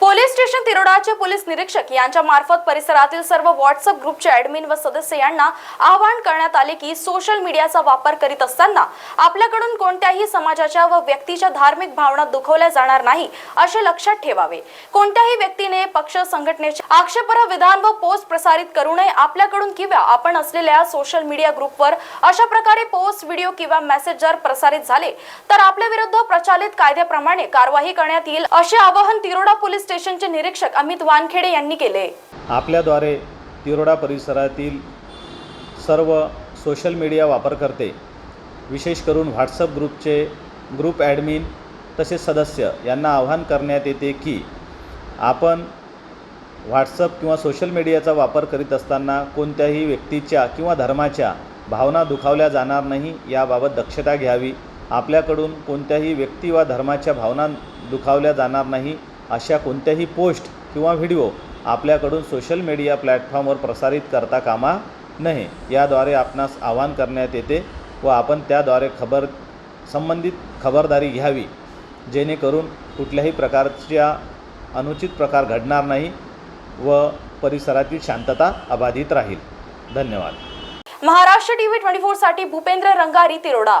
Police station तिरोडाचे police निरीक्षक यांच्या मार्फत परिसरातील सर्व व्हॉट्सअप ग्रुपचे ऍडमिन व सदस्य यांना आवाहन करण्यात आले की सोशल मीडियाचा वापर करीत असताना आपल्याकडून कोणत्याही समाजाच्या व व्यक्तीच्या धार्मिक भावना दुखवल्या जाणार नाही असे लक्षात ठेवावे. कोणत्याही व्यक्तीने पक्ष संघटनेचे आक्षेपार्ह विधान व पोस्ट प्रसारित करू नये आपल्याकडून किंवा आपण असलेल्या सोशल मीडिया ग्रुपवर अशा प्रकारे पोस्ट व्हिडिओ किंवा मेसेज जर प्रसारित झाले तर आपल्या विरुद्ध प्रचलित कायद्याप्रमाणे कारवाई करण्यात येईल असे आवाहन तिरोडा पोलीस स्टेशनचे निरीक्षक अमित वानखेडे यांनी केले. आपल्याद्वारे तिरोडा परिसरातील सर्व सोशल मीडिया वापरकर्ते विशेष करून व्हॉट्सअप ग्रुपचे ग्रुप ॲडमिन तसेच सदस्य यांना आवाहन करण्यात येते की आपण व्हॉट्सअप किंवा सोशल मीडियाचा वापर करीत असताना कोणत्याही व्यक्तीच्या किंवा धर्माच्या भावना दुखावल्या जाणार नाही याबाबत दक्षता घ्यावी. आपल्याकडून कोणत्याही व्यक्ती वा धर्माच्या भावना दुखावल्या जाणार नाही अशा कोणत्याही पोस्ट किंवा व्हिडिओ आपल्याकडून सोशल मीडिया प्लॅटफॉर्मवर प्रसारित करता कामा नये याद्वारे आपणास आवाहन करण्यात येते व आपण त्याद्वारे खबर संबंधित खबरदारी घ्यावी जेणेकरून कुठल्याही प्रकारच्या अनुचित प्रकार घडणार नाही व परिसरातील शांतता अबाधित राहील. धन्यवाद. महाराष्ट्र टीव्ही ट्वेंटी फोरसाठी भूपेंद्र रंगारी तिरोडा